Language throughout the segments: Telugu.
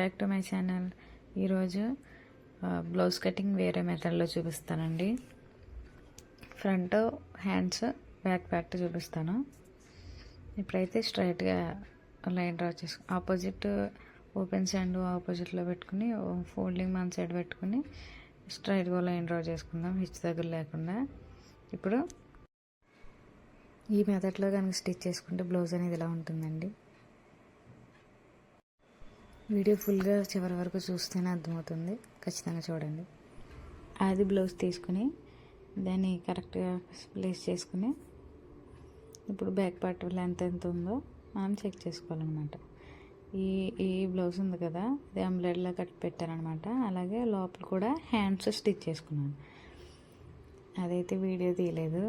Back to my channel. ఈరోజు బ్లౌజ్ కటింగ్ వేరే మెథడ్లో చూపిస్తానండి. ఫ్రంట్ హ్యాండ్స్ బ్యాక్ ప్యాక్ట్ చూపిస్తాను. ఇప్పుడైతే స్ట్రైట్గా లైన్ డ్రా చేసుకు ఆపోజిట్ ఓపెన్ సైడ్ ఆపోజిట్లో పెట్టుకుని ఫోల్డింగ్ మన సైడ్ పెట్టుకుని స్ట్రైట్గా లైన్ డ్రా చేసుకుందాం హిచ్ దగ్గర లేకుండా. ఇప్పుడు ఈ మెథడ్లో కనుక స్టిచ్ చేసుకుంటే బ్లౌజ్ అనేది ఇలా ఉంటుందండి. వీడియో ఫుల్గా చివరి వరకు చూస్తేనే అర్థమవుతుంది. ఖచ్చితంగా చూడండి. అది బ్లౌజ్ తీసుకుని దాన్ని కరెక్ట్గా ప్లేస్ చేసుకుని ఇప్పుడు బ్యాక్ పార్ట్ లెంత్ ఎంత ఉందో మనం చెక్ చేసుకోవాలన్నమాట. ఈ ఈ బ్లౌజ్ ఉంది కదా అది అంబ్లెడ్లో కట్ పెట్టారనమాట అలాగే లోపల కూడా హ్యాండ్స్ స్టిచ్ చేసుకున్నాను. అదైతే వీడియో తీయలేదు.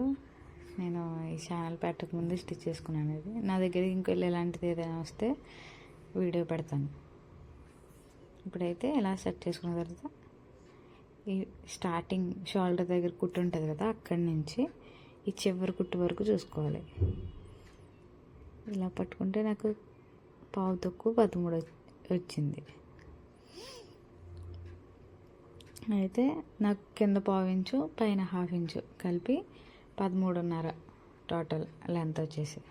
నేను ఈ ఛానల్ పెట్టకముందు స్టిచ్ చేసుకున్నాను అది నా దగ్గర ఇంకెళ్ళి ఎలాంటిది ఏదైనా వస్తే వీడియో పెడతాను. ఇప్పుడైతే ఇలా సెట్ చేసుకున్న తర్వాత ఈ స్టార్టింగ్ షోల్డర్ దగ్గర కుట్టు ఉంటుంది కదా అక్కడి నుంచి ఈ చివరి కుట్టు వరకు చూసుకోవాలి. ఇలా పట్టుకుంటే నాకు పావు తక్కువ పదమూడు వచ్చింది. అయితే నాకు కింద పావు ఇంచు పైన హాఫ్ ఇంచు కలిపి పదమూడున్నర టోటల్ లెంత్ వచ్చేసి.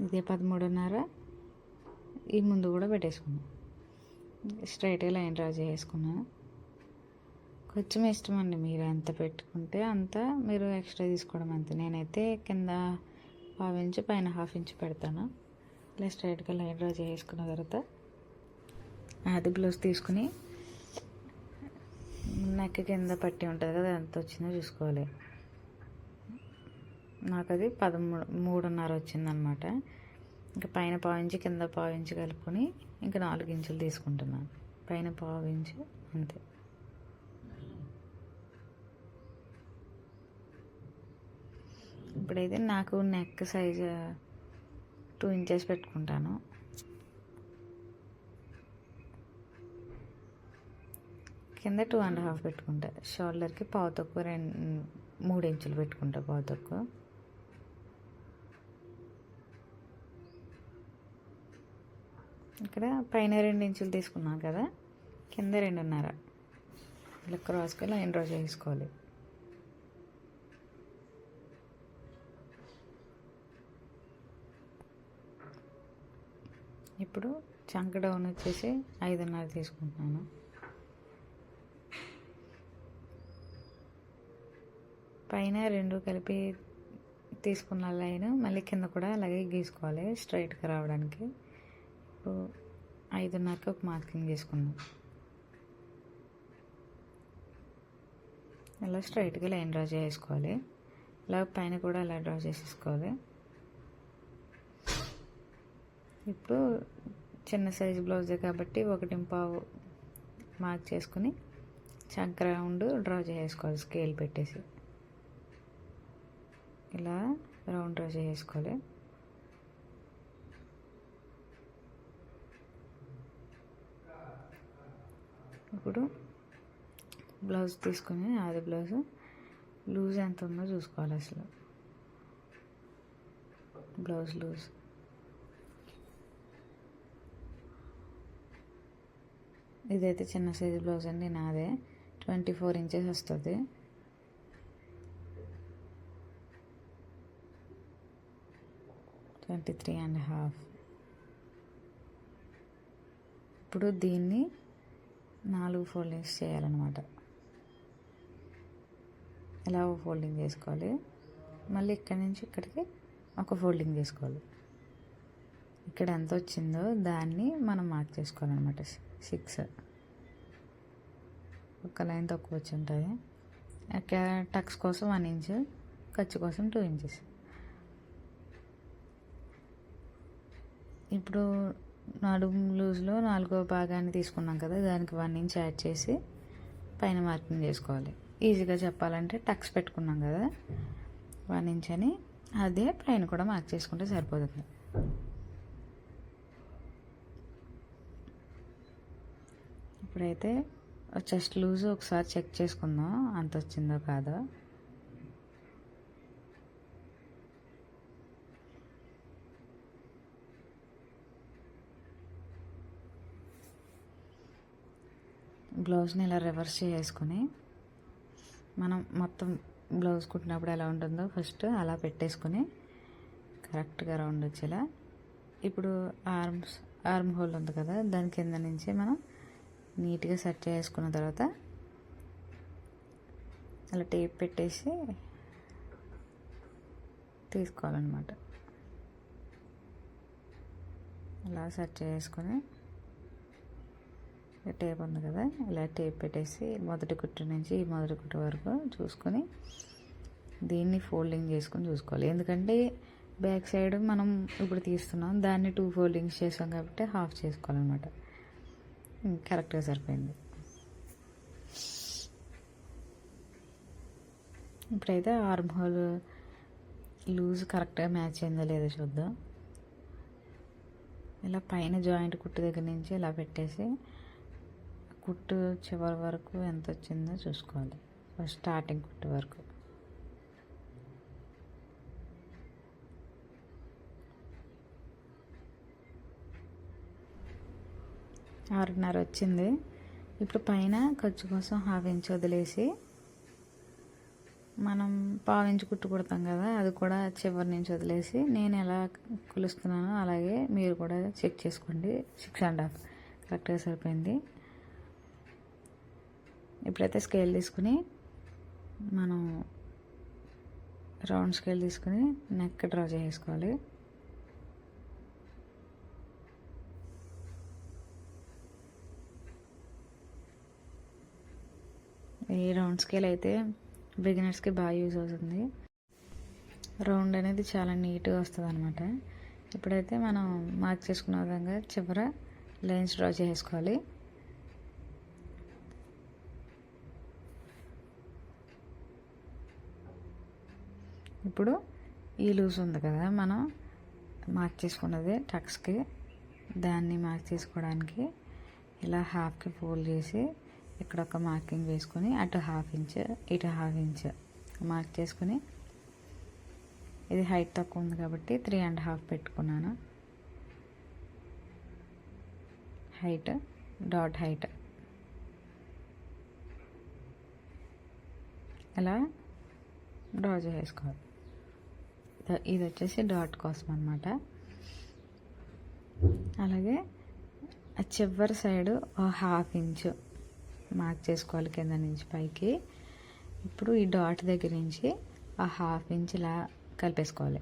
ఇదే పదమూడున్నర ఈ ముందు కూడా పెట్టేసుకున్నాను స్ట్రైట్గా లైన్ డ్రా చేసుకున్నాను కొంచెం ఇష్టం అండి మీరు ఎంత పెట్టుకుంటే అంత మీరు ఎక్స్ట్రా తీసుకోవడం అంతే. నేనైతే కింద హాఫ్ ఇంచు పైన హాఫ్ ఇంచు పెడతాను. ఇలా స్ట్రైట్గా లైన్ డ్రా చేసుకున్న తర్వాత అది బ్లౌజ్ తీసుకుని నెక్ కింద పట్టి ఉంటుంది కదా ఎంత వచ్చిందో చూసుకోవాలి. నాకు అది పదమూడు మూడున్నర వచ్చిందనమాట. ఇంకా పైన పావు ఇంచు కింద పావు ఇంచు కలుపుకొని ఇంకా నాలుగు ఇంచులు తీసుకుంటున్నాను. పైన పావు ఇంచు అంతే. ఇప్పుడైతే నాకు నెక్ సైజ్ టూ ఇంచెస్ పెట్టుకుంటాను. కింద టూ అండ్ హాఫ్ పెట్టుకుంటా. షోల్డర్కి పావు తక్కువ రెండు మూడు ఇంచులు పెట్టుకుంటా పావు తక్కువ. ఇక్కడ పైన రెండు ఇంచులు తీసుకున్నాను కదా. కింద రెండున్నర. ఇలా క్రాస్కి లైన్ డ్రా చేసుకోవాలి. ఇప్పుడు చంక డౌన్ వచ్చేసి ఐదున్నర తీసుకుంటున్నాను. పైన రెండు కలిపి తీసుకున్న లైన్ మళ్ళీ కింద కూడా అలాగే గీసుకోవాలి స్ట్రైట్గా రావడానికి. ఇప్పుడు ఐదున్నరకి ఒక మార్కింగ్ చేసుకుందాం. ఇలా స్ట్రైట్గా లైన్ డ్రా చేసుకోవాలి? ఇలా పైన కూడా అలా డ్రా చేసేసుకోవాలి? ఇప్పుడు చిన్న సైజు బ్లౌజే కాబట్టి ఒకటి పావు మార్క్ చేసుకుని చంక రౌండ్ డ్రా చేసుకోవాలి స్కేల్ పెట్టేసి. ఇలా రౌండ్ డ్రా చేసుకోవాలి. ఇప్పుడు బ్లౌజ్ తీసుకొని అది బ్లౌజ్. లూజ్ ఎంత ఉందో చూసుకోవాలి అసలు. Blouse loose. ఇదైతే చిన్న సైజు బ్లౌజ్ అండి నాదే. ట్వంటీ ఫోర్ ఇంచెస్ వస్తుంది. Twenty three and half. ఇప్పుడు దీన్ని నాలుగు ఫోల్డింగ్స్ చేయాలన్నమాట. ఎలా ఒక ఫోల్డింగ్ చేసుకోవాలి? మళ్ళీ ఇక్కడి నుంచి ఇక్కడికి ఒక ఫోల్డింగ్ చేసుకోవాలి. ఇక్కడ ఎంత వచ్చిందో దాన్ని మనం మార్క్ చేసుకోవాలన్నమాట. సిక్స్. ఒక లైన్ తక్కువ వచ్చి ఉంటుంది అక్కడ టక్స్ కోసం వన్ ఇంచ్ ఖర్చు కోసం టూ ఇంచెస్. ఇప్పుడు నడుము లూజ్లో నాలుగో భాగాన్ని తీసుకున్నాం కదా దానికి వన్ ఇంచ్ యాడ్ చేసి పైన మార్కింగ్ చేసుకోవాలి. ఈజీగా చెప్పాలంటే టక్స్ పెట్టుకున్నాం కదా వన్ ఇంచ్ అని అదే పైన కూడా మార్క్ చేసుకుంటే సరిపోతుంది. ఇప్పుడైతే చెస్ట్ లూజ్ ఒకసారి చెక్ చేసుకుందాం అంత వచ్చిందో కాదో. బ్లౌజ్ని ఇలా రివర్స్ చేసుకొని మనం మొత్తం బ్లౌజ్ కుట్టినప్పుడు ఎలా ఉంటుందో ఫస్ట్ అలా పెట్టేసుకొని కరెక్ట్గా రౌండ్ వచ్చేలా. ఇప్పుడు ఆర్మ్స్ ఆర్మ్ హోల్ ఉంది కదా దాని కింద నుంచి మనం నీట్గా సెట్ చేసుకున్న తర్వాత అలా టేప్ పెట్టేసి తీసుకోవాలన్నమాట. అలా సెట్ చేసుకొని టేప్ ఉంది కదా ఇలా టేప్ పెట్టేసి మొదటి కుట్టు నుంచి మొదటి కుట్టు వరకు చూసుకొని దీన్ని ఫోల్డింగ్ చేసుకొని చూసుకోవాలి. ఎందుకంటే బ్యాక్ సైడ్ మనం ఇప్పుడు తీస్తున్నాం దాన్ని టూ ఫోల్డింగ్స్ చేసాం కాబట్టి హాఫ్ చేసుకోవాలన్నమాట. కరెక్ట్గా సరిపోయింది. ఇప్పుడైతే ఆర్మ్ హోల్ లూజ్ కరెక్ట్గా మ్యాచ్ అయిందో లేదో చూద్దాం. ఇలా పైన జాయింట్ కుట్టు దగ్గర నుంచి ఇలా పెట్టేసి కుట్టు చివరి వరకు ఎంత వచ్చిందో చూసుకోవాలి. ఫస్ట్ స్టార్టింగ్ కుట్టు వరకు. ఆరున్నర వచ్చింది. ఇప్పుడు పైన ఖర్చు కోసం హాఫ్ ఇంచ్ వదిలేసి మనం పావు కుట్టు కుడతాం కదా అది కూడా చివరి నుంచి వదిలేసి నేను ఎలా కొలుస్తున్నానో అలాగే మీరు కూడా చెక్ చేసుకోండి. Six and half. కరెక్ట్గా సరిపోయింది. ఇప్పుడైతే స్కేల్ తీసుకుని మనం రౌండ్ స్కేల్ తీసుకుని నెక్ డ్రా చేసుకోవాలి. ఈ రౌండ్ స్కేల్ అయితే బిగినర్స్కి బాగా యూజ్ అవుతుంది. రౌండ్ అనేది చాలా నీట్గా వస్తుంది అనమాట ఇప్పుడైతే మనం మార్క్ చేసుకున్న విధంగా చివర లైన్స్ డ్రా చేసుకోవాలి. ఇప్పుడు ఈ లూజ్ ఉంది కదా మనం మార్క్ చేసుకున్నది టక్స్కి దాన్ని మార్క్ చేసుకోవడానికి ఇలా హాఫ్కి ఫోల్డ్ చేసి ఇక్కడ ఒక మార్కింగ్ వేసుకొని అటు హాఫ్ ఇంచ్ ఇటు హాఫ్ ఇంచ్ మార్క్ చేసుకొని ఇది హైట్ తక్కువ ఉంది కాబట్టి త్రీ అండ్ హాఫ్ పెట్టుకున్నాను. హైట్ డాట్ హైట్ ఇలా డ్రా చేసుకోవాలి ఇది వచ్చేసి డాట్ కోసం అనమాట అలాగే ఆ చివరి సైడు హాఫ్ ఇంచు మార్క్ చేసుకోవాలి కింద నుంచి పైకి. ఇప్పుడు ఈ డాట్ దగ్గర నుంచి ఆ హాఫ్ ఇంచ్ ఇలా కలిపేసుకోవాలి.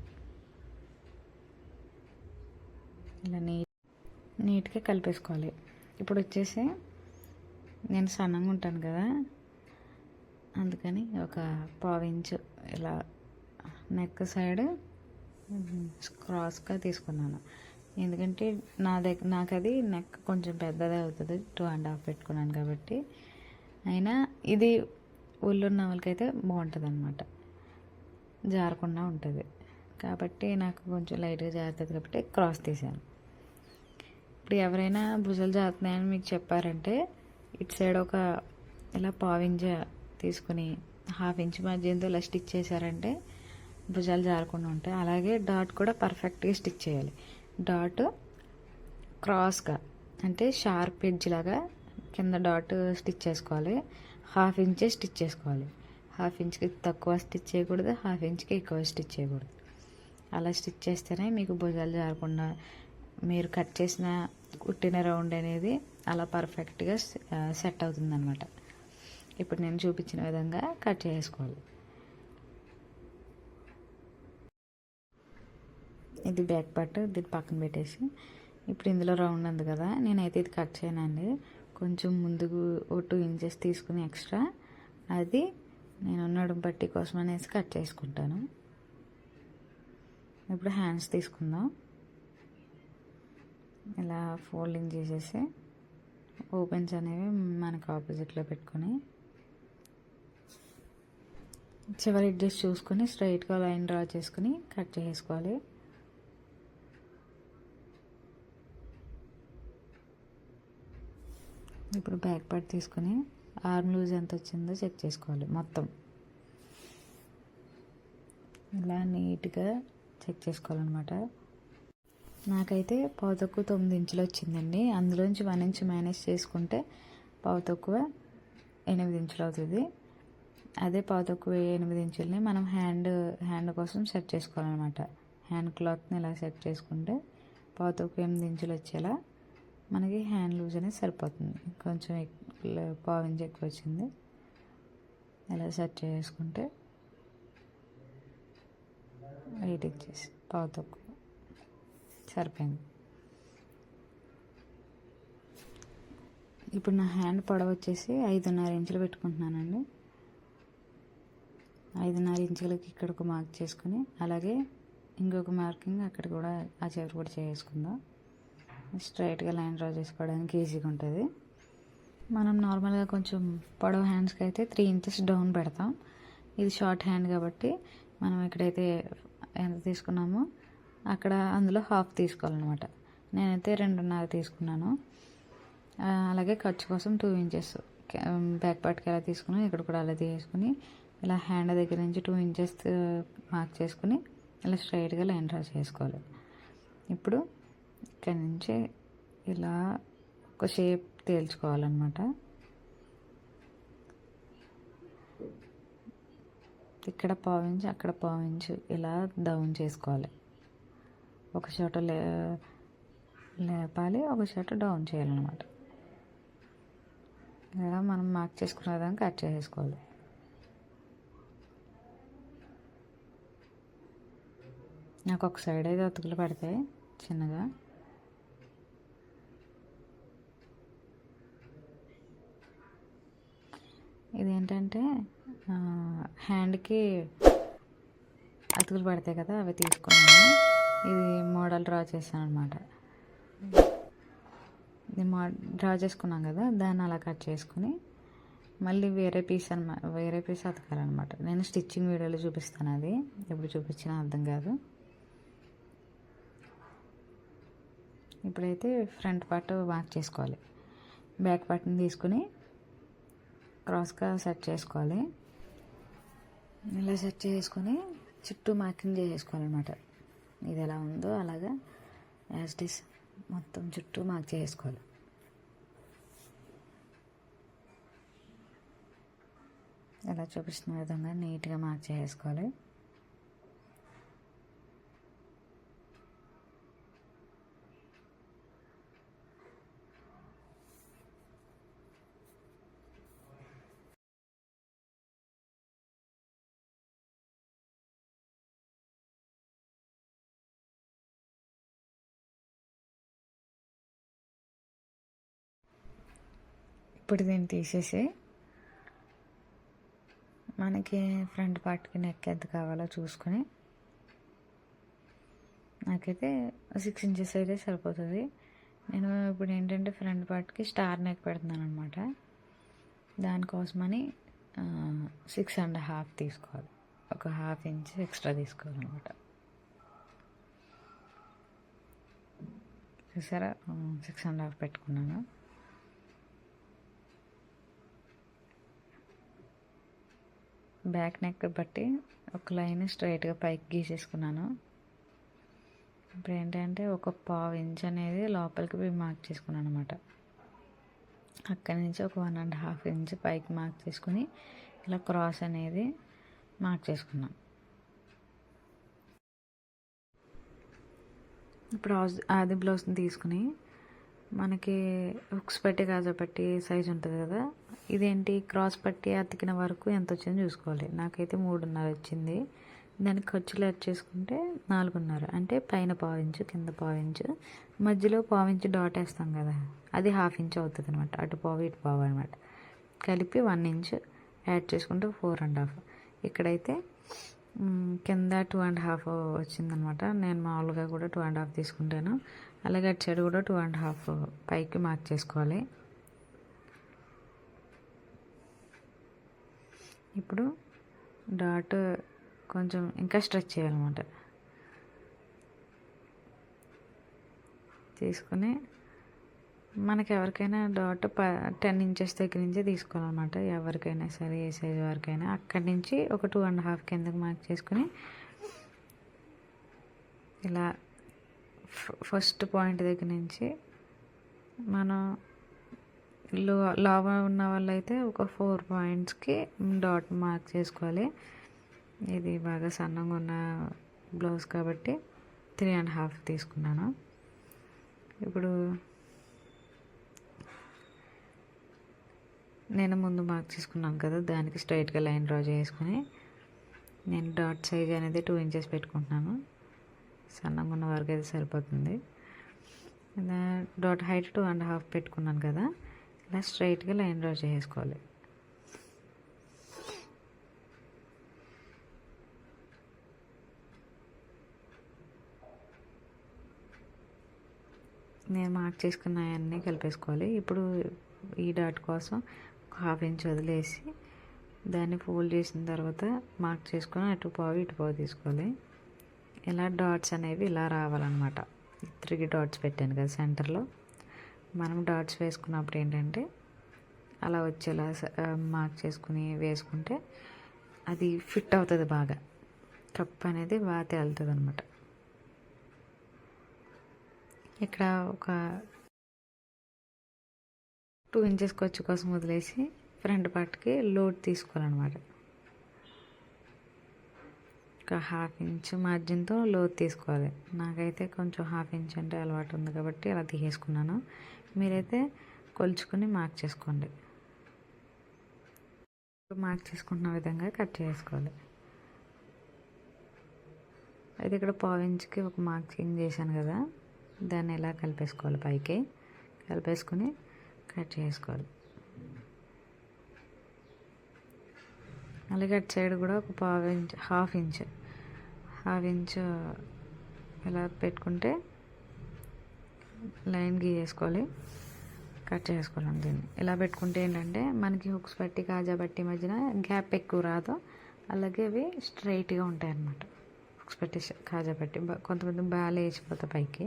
ఇలా నీట్ నీట్గా కలిపేసుకోవాలి. ఇప్పుడు వచ్చేసి నేను సన్నంగా ఉంటాను కదా అందుకని ఒక పావు ఇంచు ఇలా నెక్ సైడ్ క్రాస్గా తీసుకున్నాను. ఎందుకంటే నా దగ్గర నాకు అది నెక్ కొంచెం పెద్దదే అవుతుంది టూ అండ్ హాఫ్ పెట్టుకున్నాను కాబట్టి. అయినా ఇది ఒళ్ళున్న వాళ్ళకైతే బాగుంటుంది అనమాట జారకుండా ఉంటుంది. కాబట్టి నాకు కొంచెం లైట్గా జారుతుంది కాబట్టి క్రాస్ తీసాను ఇప్పుడు ఎవరైనా భుజాలు జారుతున్నాయని మీకు చెప్పారంటే ఇటు సైడ్ ఒక ఇలా పావింజ తీసుకుని హాఫ్ ఇంచ్ మధ్యంతో ఇలా స్టిచ్ చేశారంటే భుజాలు జారకుండా ఉంటాయి. అలాగే డాట్ కూడా పర్ఫెక్ట్గా స్టిచ్ చేయాలి. డాట్ క్రాస్గా అంటే షార్ప్ ఎడ్జ్ లాగా కింద డాట్ స్టిచ్ చేసుకోవాలి. హాఫ్ ఇంచే స్టిచ్ చేసుకోవాలి. హాఫ్ ఇంచ్కి తక్కువ స్టిచ్ చేయకూడదు హాఫ్ ఇంచ్కి ఎక్కువ స్టిచ్ చేయకూడదు. అలా స్టిచ్ చేస్తేనే మీకు భుజాలు జారకుండా మీరు కట్ చేసిన కుట్టిన రౌండ్ అనేది అలా పర్ఫెక్ట్గా సెట్ అవుతుంది అనమాట ఇప్పుడు నేను చూపించిన విధంగా కట్ చేసుకోవాలి. ఇది బ్యాక్ పార్ట్ దీన్ని పక్కన పెట్టేసి. ఇప్పుడు ఇందులో రౌండ్ ఉంది కదా నేనైతే ఇది కట్ చేయనండి. కొంచెం ముందుకు ఓ టూ ఇంచెస్ తీసుకుని ఎక్స్ట్రా. అది నేను నడుం పట్టి కోసం అనేసి కట్ చేసుకుంటాను. ఇప్పుడు హ్యాండ్స్ తీసుకుందాం. ఇలా ఫోల్డింగ్ చేసేసి ఓపెన్స్ అనేవి మనకు ఆపోజిట్లో పెట్టుకొని. చివరి ఎడ్జెస్ చూసుకొని స్ట్రైట్గా లైన్ డ్రా చేసుకుని కట్ చేసుకోవాలి. ఇప్పుడు బ్యాక్ పార్ట్ తీసుకొని ఆర్మ్ లూజ్ ఎంత వచ్చిందో చెక్ చేసుకోవాలి మొత్తం. ఇలా నీట్గా చెక్ చేసుకోవాలన్నమాట. నాకైతే పావుతక్కు తొమ్మిది ఇంచులు వచ్చిందండి. అందులోంచి వన్ ఇంచ్ మేనేజ్ చేసుకుంటే పావు తక్కువ ఎనిమిది ఇంచులు అవుతుంది. అదే పావు తక్కువ ఎనిమిది ఇంచుల్ని మనం హ్యాండ్ హ్యాండ్ కోసం సెట్ చేసుకోవాలన్నమాట. హ్యాండ్ క్లాత్ని ఇలా సెట్ చేసుకుంటే పావు తక్కువ ఎనిమిది ఇంచులు వచ్చేలా మనకి హ్యాండ్ లూజ్ అనేది సరిపోతుంది. కొంచెం ఎక్- పావు ఇంచు ఎక్కువ వచ్చింది. ఇలా సెట్ చేసుకుంటే ఎయిట్ ఇంచెస్ పావు తక్కువ సరిపోయింది. ఇప్పుడు నా హ్యాండ్ పొడవ వచ్చేసి ఐదున్నర ఇంచులు పెట్టుకుంటున్నానండి. ఐదున్నర ఇంచులకి ఇక్కడ ఒక మార్క్ చేసుకుని అలాగే ఇంకొక మార్కింగ్ అక్కడ కూడా ఆ చివరి కూడా చేసుకుందాం. స్ట్రైట్గా లైన్ డ్రా చేసుకోవడానికి ఈజీగా ఉంటుంది. మనం నార్మల్గా కొంచెం పొడవు హ్యాండ్స్కి అయితే త్రీ ఇంచెస్ డౌన్ పెడతాం. ఇది షార్ట్ హ్యాండ్ కాబట్టి మనం ఎక్కడైతే ఎంత తీసుకున్నామో అక్కడ అందులో హాఫ్ తీసుకోవాలన్నమాట. నేనైతే రెండున్నర తీసుకున్నాను. అలాగే ఖర్చు కోసం టూ ఇంచెస్ బ్యాక్ పార్ట్కి ఎలా తీసుకున్నాను ఇక్కడ కూడా అలా తీసుకుని ఇలా హ్యాండ్ దగ్గర నుంచి టూ ఇంచెస్ మార్క్ చేసుకుని ఇలా స్ట్రైట్గా లైన్ డ్రా చేసుకోవాలి. ఇప్పుడు ఇక్కడ నుంచి ఇలా ఒక షేప్ తేల్చుకోవాలన్నమాట. ఇక్కడ పావించు అక్కడ పావించు ఇలా డౌన్ చేసుకోవాలి. ఒక చోట లే లేపాలి ఒక చోట డౌన్ చేయాలన్నమాట. ఇలా మనం మార్క్ చేసుకున్న విధంగా కట్ చేసేసుకోవాలి. నాకు ఒక సైడ్ అయితే అతుకులు పడతాయి చిన్నగా. ఇదేంటంటే హ్యాండ్కి అతుకులు పడతాయి కదా అవి తీసుకున్నాను. ఇది మోడల్ డ్రా చేశాను అనమాట ఇది మో డ్రా చేసుకున్నాం కదా దాన్ని అలా కట్ చేసుకుని మళ్ళీ వేరే పీస్ అనమాట వేరే పీస్ అతకాలన్నమాట. నేను స్టిచ్చింగ్ వీడియోలో చూపిస్తాను అది. ఎప్పుడు చూపించినా అర్థం కాదు. ఇప్పుడైతే ఫ్రంట్ పార్ట్ మార్క్ చేసుకోవాలి. బ్యాక్ పార్ట్ని తీసుకుని క్రాస్గా సెట్ చేసుకోవాలి. ఇలా సెట్ చేసుకొని చుట్టూ మార్కింగ్ చేసేసుకోవాలన్నమాట. ఇది ఎలా ఉందో అలాగా యాజ్ డిస్ మొత్తం చుట్టూ మార్క్ చేసుకోవాలి ఇలా చూపిస్తున్న విధంగా నీట్గా మార్క్ చేసుకోవాలి ఇప్పుడు దీన్ని తీసేసి మనకి ఫ్రంట్ పార్ట్కి నెక్ ఎంత కావాలో చూసుకొని నాకైతే సిక్స్ ఇంచెస్ అయితే సరిపోతుంది. నేను ఇప్పుడు ఏంటంటే ఫ్రంట్ పార్ట్కి స్టార్ నెక్ పెడుతున్నాను అనమాట దానికోసమని సిక్స్ అండ్ హాఫ్ తీసుకోవాలి. ఒక హాఫ్ ఇంచ్ ఎక్స్ట్రా తీసుకోవాలన్నమాట. చూసారా? సిక్స్ అండ్ హాఫ్ పెట్టుకున్నాను. బ్యాక్ నెక్ బట్టి ఒక లైన్ స్ట్రైట్గా పైకి గీసేసుకున్నాను. ఇప్పుడు ఏంటంటే ఒక పావు ఇంచ్ అనేది లోపలికి పోయి మార్క్ చేసుకున్నాను అనమాట అక్కడి నుంచి ఒక వన్ అండ్ హాఫ్ ఇంచ్ పైకి మార్క్ చేసుకుని ఇలా క్రాస్ అనేది మార్క్ చేసుకున్నాం. ఇప్పుడు అది ఆది బ్లౌజ్ని తీసుకుని మనకి హుక్స్ పెట్టి కాజా పెట్టి సైజ్ ఉంటుంది కదా ఇదేంటి? క్రాస్ పట్టి అతికిన వరకు ఎంత వచ్చిందో చూసుకోవాలి. నాకైతే మూడున్నర వచ్చింది. దానికి ఖర్చులు యాడ్ చేసుకుంటే నాలుగున్నర. అంటే పైన పావించు కింద పావించు మధ్యలో పావించు డాట్ వేస్తాం కదా. అది హాఫ్ ఇంచ్ అవుతుంది అనమాట అటు పావు ఇటు పావు అనమాట కలిపి వన్ ఇంచ్ యాడ్ చేసుకుంటే ఫోర్ అండ్ హాఫ్. ఇక్కడైతే కింద టూ అండ్ హాఫ్ వచ్చిందనమాట నేను మామూలుగా కూడా టూ అండ్ హాఫ్ తీసుకుంటాను. అలాగే అటు సైడ్ కూడా టూ అండ్ హాఫ్ పైకి మార్క్ చేసుకోవాలి. ఇప్పుడు డాట్ కొంచెం ఇంకా స్ట్రెచ్ చేయాలన్నమాట. తీసుకుని మనకి ఎవరికైనా డాట్ ప టెన్ ఇంచెస్ దగ్గర నుంచే తీసుకోవాలన్నమాట. ఎవరికైనా సరే ఏ సైజ్ వరకైనా. అక్కడి నుంచి ఒక టూ అండ్ హాఫ్ కిందకి మార్క్ చేసుకుని ఇలా ఫస్ట్ పాయింట్ దగ్గర నుంచి మనం లావా ఉన్న వాళ్ళైతే ఒక ఫోర్ పాయింట్స్కి డాట్ మార్క్ చేసుకోవాలి. ఇది బాగా సన్నగా ఉన్న బ్లౌజ్ కాబట్టి త్రీ అండ్ హాఫ్ తీసుకున్నాను. ఇప్పుడు నేను ముందు మార్క్ చేసుకున్నాను కదా దానికి స్ట్రైట్గా లైన్ డ్రా చేసుకుని నేను డాట్ సైజ్ అనేది టూ ఇంచెస్ పెట్టుకుంటున్నాను. సన్నంగా ఉన్న వరకు అయితే సరిపోతుంది. Dot height two and half పెట్టుకున్నాను కదా. ఇలా స్ట్రైట్గా లైన్ డ్రా చేసుకోవాలి. నేను మార్క్ చేసుకున్న అన్నీ కలిపేసుకోవాలి. ఇప్పుడు ఈ డాట్ కోసం ఒక హాఫ్ ఇంచ్ వదిలేసి దాన్ని ఫోల్డ్ చేసిన తర్వాత మార్క్ చేసుకొని అటు పావు ఇటు పావు తీసుకోవాలి. ఇలా డాట్స్ అనేవి ఇలా రావాలన్నమాట. త్రీ డాట్స్ పెట్టాను కదా సెంటర్లో. మనం డాట్స్ వేసుకున్నప్పుడు ఏంటంటే అలా వచ్చేలా మార్క్ చేసుకుని వేసుకుంటే అది ఫిట్ అవుతుంది బాగా. కప్ అనేది బాగా తేలుతుంది అనమాట ఇక్కడ ఒక టూ ఇంచెస్ ఖర్చు కోసం వదిలేసి ఫ్రంట్ పార్ట్కి లోడ్ తీసుకోవాలన్నమాట. ఒక హాఫ్ ఇంచ్ మార్జిన్తో లోడ్ తీసుకోవాలి. నాకైతే కొంచెం హాఫ్ ఇంచ్ అంటే అలవాటు ఉంది కాబట్టి అలా తీసేసుకున్నాను. మీరైతే కొలుచుకుని మార్క్ చేసుకోండి. మార్క్ చేసుకుంటున్న విధంగా కట్ చేసుకోవాలి. అయితే ఇక్కడ పావు ఇంచుకి ఒక మార్కింగ్ చేశాను కదా దాన్ని ఎలా కలిపేసుకోవాలి పైకి? కలిపేసుకుని కట్ చేసుకోవాలి. అలాగే అటు సైడ్ కూడా ఒక పావు inch half inch half inch ఇలా పెట్టుకుంటే లైన్ గీయేసుకోవాలి కట్ చేసుకోవాలి దీన్ని. ఇలా పెట్టుకుంటే ఏంటంటే మనకి హుక్స్ పట్టి కాజా పట్టి మధ్యన గ్యాప్ ఎక్కువ రాదు. అలాగే అవి స్ట్రైట్గా ఉంటాయి అన్నమాట హుక్స్ పట్టి కాజా పట్టి. కొంతమంది బాగా లేచిపోతాయి పైకి.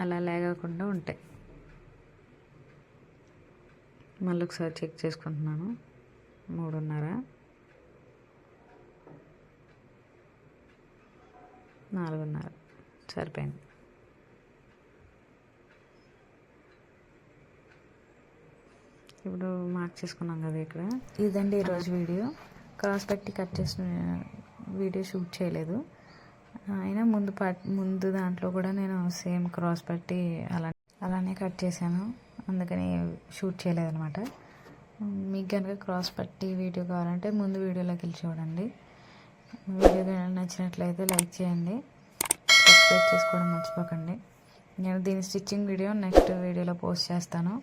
అలా లేగకుండా ఉంటాయి. మళ్ళీ ఒకసారి చెక్ చేసుకుంటున్నాను. మూడున్నర. నాలుగున్నర. సరిపోయింది. ఇప్పుడు మార్క్ చేసుకున్నాం కదా ఇక్కడ. ఇదండి ఈరోజు వీడియో. క్రాస్ పెట్టి కట్ చేసిన వీడియో షూట్ చేయలేదు. అయినా ముందు ముందు దాంట్లో కూడా నేను సేమ్ క్రాస్ పెట్టి అలా అలానే కట్ చేశాను. అందుకని షూట్ చేయలేదనమాట మీకు కనుక క్రాస్ పట్టి వీడియో కావాలంటే ముందు వీడియోలోకి వెళ్ళి చూడండి. వీడియో కనుక నచ్చినట్లయితే లైక్ చేయండి. సబ్స్క్రైబ్ చేసుకోవడం మర్చిపోకండి. నేను దీని స్టిచ్చింగ్ వీడియో నెక్స్ట్ వీడియోలో పోస్ట్ చేస్తాను.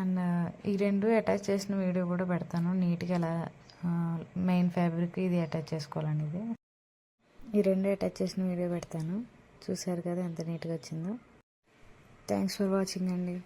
అండ్ ఈ రెండు అటాచ్ చేసిన వీడియో కూడా పెడతాను. నీట్గా ఎలా మెయిన్ ఫ్యాబ్రిక్ ఇది అటాచ్ చేసుకోవాలని ఇది. ఈ రెండు అటాచ్ చేసిన వీడియో పెడతాను. చూసారు కదా ఎంత నీట్గా వచ్చిందో. థ్యాంక్స్ ఫర్ వాచింగ్ అండి.